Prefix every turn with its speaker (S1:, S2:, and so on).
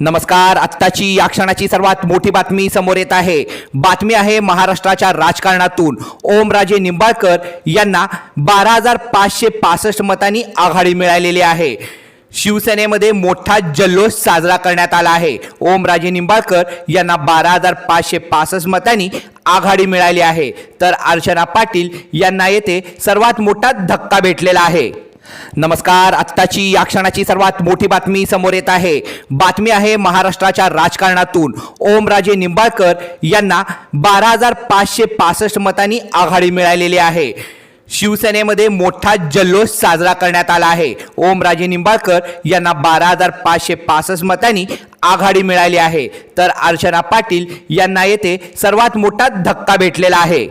S1: नमस्कार आत्ताची या क्षणाची सर्वात मोठी बातमी समोर येत आहे. बातमी आहे महाराष्ट्राच्या राजकारणातून. ओमराजे निंबाळकर यांना बारा हजार पाचशे पासष्ट मतांनी आघाडी मिळालेली आहे. शिवसेनेमध्ये मोठा जल्लोष साजरा करण्यात आला आहे. ओमराजे निंबाळकर यांना बारा हजार पाचशे पासष्ट मतांनी आघाडी मिळाली आहे. तर अर्चना पाटील यांना येथे सर्वात मोठा धक्का भेटलेला आहे. नमस्कार आत्ताची या क्षणाची सर्वात मोठी बातमी समोर येत आहे. बातमी आहे महाराष्ट्राच्या राजकारणातून. ओमराजे निंबाळकर यांना बारा हजार पाचशे पासष्ट मतांनी आघाडी मिळालेली आहे. शिवसेनेमध्ये मोठा जल्लोष साजरा करण्यात आला आहे. ओमराजे निंबाळकर यांना बारा हजार पाचशे पासष्ट मतांनी आघाडी मिळाली आहे. तर अर्चना पाटील यांना येथे सर्वात मोठा धक्का भेटलेला आहे.